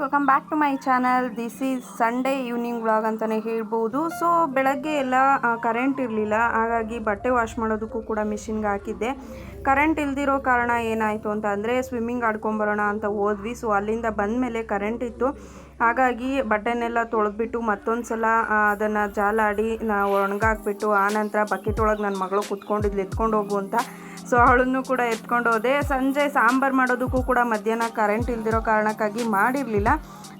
Welcome back to my channel this is Sunday evening vlog ಅಂತಲೇ ಹೇಳ್ಬೋದು. So ಬೆಳಗ್ಗೆ ಎಲ್ಲ ಕರೆಂಟ್ ಇರಲಿಲ್ಲ. ಹಾಗಾಗಿ ಬಟ್ಟೆ ವಾಶ್ ಮಾಡೋದಕ್ಕೂ ಕೂಡ ಮಿಷಿನ್ಗೆ ಹಾಕಿದ್ದೆ. ಕರೆಂಟ್ ಇಲ್ದಿರೋ ಕಾರಣ ಏನಾಯಿತು ಅಂತ ಅಂದರೆ ಸ್ವಿಮ್ಮಿಂಗ್ ಆಡ್ಕೊಂಬರೋಣ ಅಂತ ಹೋದ್ವಿ. ಸೊ ಅಲ್ಲಿಂದ ಬಂದ ಮೇಲೆ ಕರೆಂಟ್ ಇತ್ತು. ಹಾಗಾಗಿ ಬಟ್ಟೆನೆಲ್ಲ ತೊಳೆದ್ಬಿಟ್ಟು ಮತ್ತೊಂದು ಸಲ ಅದನ್ನು ಜಾಲಾಡಿ ನಾ ಒಣಗಾಕ್ಬಿಟ್ಟು ಆನಂತರ ಬಕೆಟ್ ಒಳಗೆ ನನ್ನ ಮಗಳು ಕುತ್ಕೊಂಡಿದ್ಲು, ಎತ್ಕೊಂಡು ಹೋಗು ಅಂತ. ಸೊ ಅವಳನ್ನು ಕೂಡ ಎತ್ಕೊಂಡು ಹೋದೆ. ಸಂಜೆ ಸಾಂಬಾರು ಮಾಡೋದಕ್ಕೂ ಕೂಡ ಮಧ್ಯಾಹ್ನ ಕರೆಂಟ್ ಇಲ್ದಿರೋ ಕಾರಣಕ್ಕಾಗಿ ಮಾಡಿರಲಿಲ್ಲ.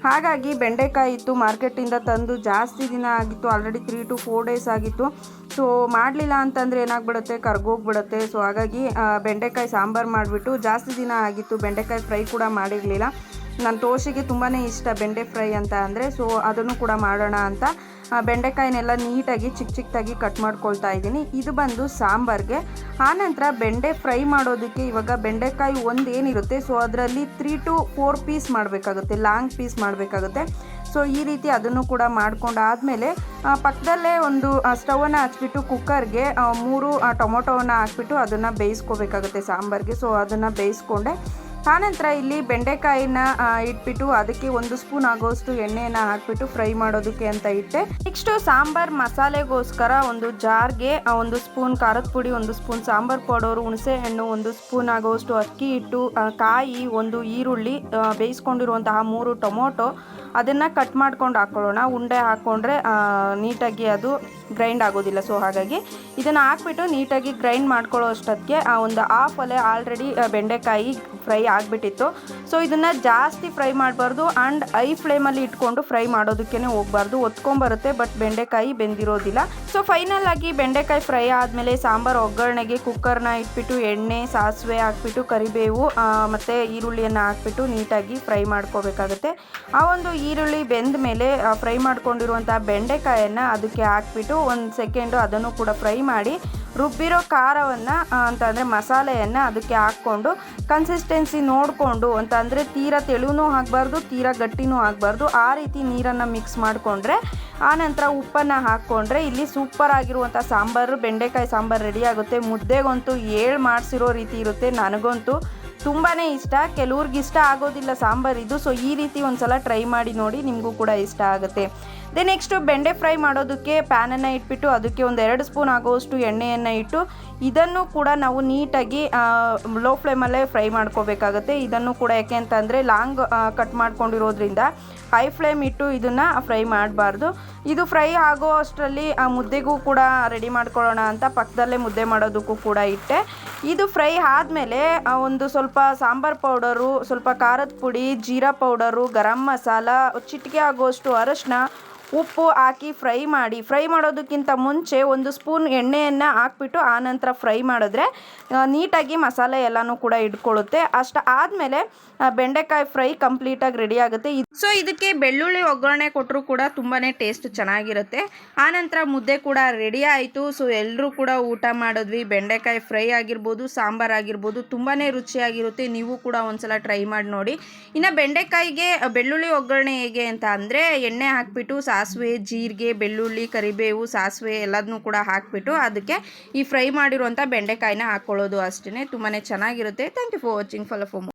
ಹಾಗಾಗಿ ಬೆಂಡೆಕಾಯಿ ಇತ್ತು ಮಾರ್ಕೆಟಿಂದ ತಂದು ಜಾಸ್ತಿ ದಿನ ಆಗಿತ್ತು already three to four days ಆಗಿತ್ತು. ಸೊ ಮಾಡಲಿಲ್ಲ ಅಂತಂದರೆ ಏನಾಗ್ಬಿಡುತ್ತೆ? ಕರ್ಗೋಗ್ಬಿಡುತ್ತೆ. ಸೊ ಹಾಗಾಗಿ ಬೆಂಡೆಕಾಯಿ ಸಾಂಬಾರು ಮಾಡಿಬಿಟ್ಟು ಜಾಸ್ತಿ ದಿನ ಆಗಿತ್ತು, ಬೆಂಡೆಕಾಯಿ ಫ್ರೈ ಕೂಡ ಮಾಡಿರಲಿಲ್ಲ. ನನ್ನ ತೋಷಿಗೆ ತುಂಬಾ ಇಷ್ಟ ಬೆಂಡೆ ಫ್ರೈ ಅಂತ ಅಂದರೆ ಸೊ ಅದನ್ನು ಕೂಡ ಮಾಡೋಣ ಅಂತ. ಬೆಂಡೆಕಾಯಿನೆಲ್ಲ ನೀಟಾಗಿ ಚಿಕ್ಕ ಚಿಕ್ಕದಾಗಿ ಕಟ್ ಮಾಡ್ಕೊಳ್ತಾ ಇದ್ದೀನಿ. ಇದು ಬಂದು ಸಾಂಬಾರ್ಗೆ. ಆನಂತರ ಬೆಂಡೆ ಫ್ರೈ ಮಾಡೋದಕ್ಕೆ ಇವಾಗ ಬೆಂಡೆಕಾಯಿ ಒಂದು ಏನಿರುತ್ತೆ ಸೊ ಅದರಲ್ಲಿ ತ್ರೀ ಟು ಫೋರ್ ಪೀಸ್ ಮಾಡಬೇಕಾಗುತ್ತೆ ಲಾಂಗ್ ಪೀಸ್ ಮಾಡಬೇಕಾಗುತ್ತೆ. ಸೊ ಈ ರೀತಿ ಅದನ್ನು ಕೂಡ ಮಾಡ್ಕೊಂಡಾದಮೇಲೆ ಪಕ್ಕದಲ್ಲೇ ಒಂದು ಸ್ಟವನ್ನು ಹಚ್ಬಿಟ್ಟು ಕುಕ್ಕರ್ಗೆ ಮೂರು ಟೊಮೊಟೊವನ್ನು ಹಾಕ್ಬಿಟ್ಟು ಅದನ್ನು ಬೇಯಿಸ್ಕೋಬೇಕಾಗುತ್ತೆ ಸಾಂಬಾರ್ಗೆ. ಸೊ ಅದನ್ನು ಬೇಯಿಸ್ಕೊಂಡೆ. ಆನಂತರ ಇಲ್ಲಿ ಬೆಂಡೆಕಾಯಿನ ಇಟ್ಬಿಟ್ಟು ಅದಕ್ಕೆ ಒಂದು ಸ್ಪೂನ್ ಆಗೋಷ್ಟು ಎಣ್ಣೆಯನ್ನು ಹಾಕ್ಬಿಟ್ಟು ಫ್ರೈ ಮಾಡೋದಕ್ಕೆ ಅಂತ ಇಟ್ಟೆ. ನೆಕ್ಸ್ಟು ಸಾಂಬಾರ್ ಮಸಾಲೆಗೋಸ್ಕರ ಒಂದು ಜಾರ್ಗೆ ಒಂದು ಸ್ಪೂನ್ ಖಾರದ ಪುಡಿ, ಒಂದು ಸ್ಪೂನ್ ಸಾಂಬಾರ್ ಪೌಡರ್ ಹುಣಸೆ ಹಣ್ಣು ಒಂದು ಸ್ಪೂನ್ ಆಗೋಷ್ಟು ಅಕ್ಕಿ ಹಿಟ್ಟು ಕಾಯಿ, ಒಂದು ಈರುಳ್ಳಿ ಬೇಯಿಸ್ಕೊಂಡಿರುವಂತಹ ಮೂರು ಟೊಮೊಟೊ, ಅದನ್ನು ಕಟ್ ಮಾಡ್ಕೊಂಡು ಹಾಕ್ಕೊಳ್ಳೋಣ ಉಂಡೆ ಹಾಕ್ಕೊಂಡ್ರೆ ನೀಟಾಗಿ ಅದು ಗ್ರೈಂಡ್ ಆಗೋದಿಲ್ಲ. ಸೊ ಹಾಗಾಗಿ ಇದನ್ನು ಹಾಕ್ಬಿಟ್ಟು ನೀಟಾಗಿ ಗ್ರೈಂಡ್ ಮಾಡ್ಕೊಳ್ಳೋ ಅಷ್ಟೊತ್ತಿಗೆ ಒಂದು ಹಾಫ್ ಒಲೆ ಆಲ್ರೆಡಿ ಬೆಂಡೆಕಾಯಿ ಫ್ರೈ ಆಗಿಬಿಟ್ಟಿತ್ತು. ಸೊ ಇದನ್ನು ಜಾಸ್ತಿ ಫ್ರೈ ಮಾಡಬಾರ್ದು ಆ್ಯಂಡ್ ಐ ಫ್ಲೇಮಲ್ಲಿ ಇಟ್ಕೊಂಡು ಫ್ರೈ ಮಾಡೋದಕ್ಕೇ ಹೋಗಬಾರ್ದು. ಒತ್ಕೊಂಬರುತ್ತೆ, ಬಟ್ ಬೆಂಡೆಕಾಯಿ ಬೆಂದಿರೋದಿಲ್ಲ. ಸೊ ಫೈನಲ್ ಆಗಿ ಬೆಂಡೆಕಾಯಿ ಫ್ರೈ ಆದಮೇಲೆ ಸಾಂಬಾರು ಒಗ್ಗರಣೆಗೆ ಕುಕ್ಕರ್ನ ಇಟ್ಬಿಟ್ಟು ಎಣ್ಣೆ, ಸಾಸಿವೆ ಹಾಕ್ಬಿಟ್ಟು ಕರಿಬೇವು ಮತ್ತು ಈರುಳ್ಳಿಯನ್ನು ಹಾಕ್ಬಿಟ್ಟು ನೀಟಾಗಿ ಫ್ರೈ ಮಾಡ್ಕೋಬೇಕಾಗುತ್ತೆ. ಆ ಒಂದು ಈರುಳ್ಳಿ ಬೆಂದ ಮೇಲೆ ಫ್ರೈ ಮಾಡ್ಕೊಂಡಿರುವಂಥ ಬೆಂಡೆಕಾಯನ್ನು ಅದಕ್ಕೆ ಹಾಕ್ಬಿಟ್ಟು ಒಂದು ಸೆಕೆಂಡು ಅದನ್ನು ಕೂಡ ಫ್ರೈ ಮಾಡಿ ರುಬ್ಬಿರೋ ಖಾರವನ್ನು ಅಂತಂದರೆ ಮಸಾಲೆಯನ್ನು ಅದಕ್ಕೆ ಹಾಕ್ಕೊಂಡು ಕನ್ಸಿಸ್ಟೆನ್ಸಿ ನೋಡಿಕೊಂಡು, ಅಂತಂದರೆ ತೀರಾ ತೆಳುವೂ ಆಗಬಾರ್ದು, ತೀರಾ ಗಟ್ಟಿನೂ ಆಗಬಾರ್ದು, ಆ ರೀತಿ ನೀರನ್ನು ಮಿಕ್ಸ್ ಮಾಡಿಕೊಂಡ್ರೆ ಆನಂತರ ಉಪ್ಪನ್ನು ಹಾಕ್ಕೊಂಡ್ರೆ ಇಲ್ಲಿ ಸೂಪರ್ ಆಗಿರುವಂಥ ಸಾಂಬಾರು, ಬೆಂಡೆಕಾಯಿ ಸಾಂಬಾರು ರೆಡಿ ಆಗುತ್ತೆ. ಮುದ್ದೆಗಂತೂ ಏಳು ಮಾಡಿಸಿರೋ ರೀತಿ ಇರುತ್ತೆ ನನಗಂತೂ. ತುಂಬಾ ಇಷ್ಟ. ಕೆಲವ್ರಿಗೆ ಇಷ್ಟ ಆಗೋದಿಲ್ಲ ಸಾಂಬಾರಿದು ಸೊ ಈ ರೀತಿ ಒಂದು ಸಲ ಟ್ರೈ ಮಾಡಿ ನೋಡಿ ನಿಮಗೂ ಕೂಡ ಇಷ್ಟ ಆಗುತ್ತೆ. ದೆನ್ ನೆಕ್ಸ್ಟು ಬೆಂಡೆ ಫ್ರೈ ಮಾಡೋದಕ್ಕೆ ಪ್ಯಾನನ್ನು ಇಟ್ಬಿಟ್ಟು ಅದಕ್ಕೆ ಒಂದು ಎರಡು ಸ್ಪೂನ್ ಆಗೋವಷ್ಟು ಎಣ್ಣೆಯನ್ನು ಇಟ್ಟು ಇದನ್ನು ಕೂಡ ನಾವು ನೀಟಾಗಿ ಲೋ ಫ್ಲೇಮಲ್ಲೇ ಫ್ರೈ ಮಾಡ್ಕೋಬೇಕಾಗುತ್ತೆ. ಇದನ್ನು ಕೂಡ ಯಾಕೆ ಅಂತಂದರೆ ಲಾಂಗ್ ಕಟ್ ಮಾಡ್ಕೊಂಡಿರೋದ್ರಿಂದ ಹೈ ಫ್ಲೇಮ್ ಇಟ್ಟು ಇದನ್ನು ಫ್ರೈ ಮಾಡಬಾರ್ದು. ಇದು ಫ್ರೈ ಆಗೋ ಅಷ್ಟರಲ್ಲಿ ಆ, ಮುದ್ದೆಗೂ ಕೂಡ ರೆಡಿ ಮಾಡ್ಕೊಳ್ಳೋಣ ಅಂತ ಪಕ್ಕದಲ್ಲೇ ಮುದ್ದೆ ಮಾಡೋದಕ್ಕೂ ಕೂಡ ಇಟ್ಟೆ. ಇದು ಫ್ರೈ ಆದಮೇಲೆ ಒಂದು ಸ್ವಲ್ಪ ಸಾಂಬಾರ್ ಪೌಡರು, ಸ್ವಲ್ಪ ಖಾರದ ಪುಡಿ, ಜೀರಾ ಪೌಡರು, ಗರಂ ಮಸಾಲ, ಚಿಟಿಕೆ ಆಗೋಷ್ಟು ಅರಶಿನ ಉಪ್ಪು ಹಾಕಿ ಫ್ರೈ ಮಾಡಿ, ಫ್ರೈ ಮಾಡೋದಕ್ಕಿಂತ ಮುಂಚೆ ಒಂದು ಸ್ಪೂನ್ ಎಣ್ಣೆಯನ್ನು ಹಾಕ್ಬಿಟ್ಟು ಆನಂತರ ಫ್ರೈ ಮಾಡಿದ್ರೆ ನೀಟಾಗಿ ಮಸಾಲೆ ಎಲ್ಲನೂ ಕೂಡ ಇಟ್ಕೊಳ್ಳುತ್ತೆ. ಅಷ್ಟು ಆದಮೇಲೆ ಬೆಂಡೆಕಾಯಿ ಫ್ರೈ ಕಂಪ್ಲೀಟಾಗಿ ರೆಡಿ ಆಗುತ್ತೆ. ಸೊ, ಇದಕ್ಕೆ ಬೆಳ್ಳುಳ್ಳಿ ಒಗ್ಗರಣೆ ಕೊಟ್ಟರು ಕೂಡ ತುಂಬಾ ಟೇಸ್ಟ್ ಚೆನ್ನಾಗಿರುತ್ತೆ. ಆನಂತರ ಮುದ್ದೆ ಕೂಡ ರೆಡಿ ಆಯಿತು. ಸೊ ಎಲ್ಲರೂ ಕೂಡ ಊಟ ಮಾಡಿದ್ವಿ. ಬೆಂಡೆಕಾಯಿ ಫ್ರೈ ಆಗಿರ್ಬೋದು, ಸಾಂಬಾರು ಆಗಿರ್ಬೋದು ತುಂಬಾ ರುಚಿಯಾಗಿರುತ್ತೆ. ನೀವು ಕೂಡ ಒಂದ್ಸಲ ಟ್ರೈ ಮಾಡಿ ನೋಡಿ. ಇನ್ನು ಬೆಂಡೆಕಾಯಿಗೆ, ಬೆಳ್ಳುಳ್ಳಿ ಒಗ್ಗರಣೆ ಹೇಗೆ ಅಂತ ಅಂದರೆ, ಎಣ್ಣೆ ಹಾಕ್ಬಿಟ್ಟು ಸಾಸಿವೆ, ಜೀರಿಗೆ, ಬೆಳ್ಳುಳ್ಳಿ, ಕರಿಬೇವು, ಸಾಸಿವೆ ಎಲ್ಲದನ್ನೂ ಕೂಡ ಹಾಕಿಬಿಟ್ಟು ಅದಕ್ಕೆ ಈ ಫ್ರೈ ಮಾಡಿರುವಂಥ ಬೆಂಡೆಕಾಯಿನ ಹಾಕ್ಕೊಳ್ಳೋದು ಅಷ್ಟೇ ತುಂಬಾ ಚೆನ್ನಾಗಿರುತ್ತೆ. Thank you for watching follow for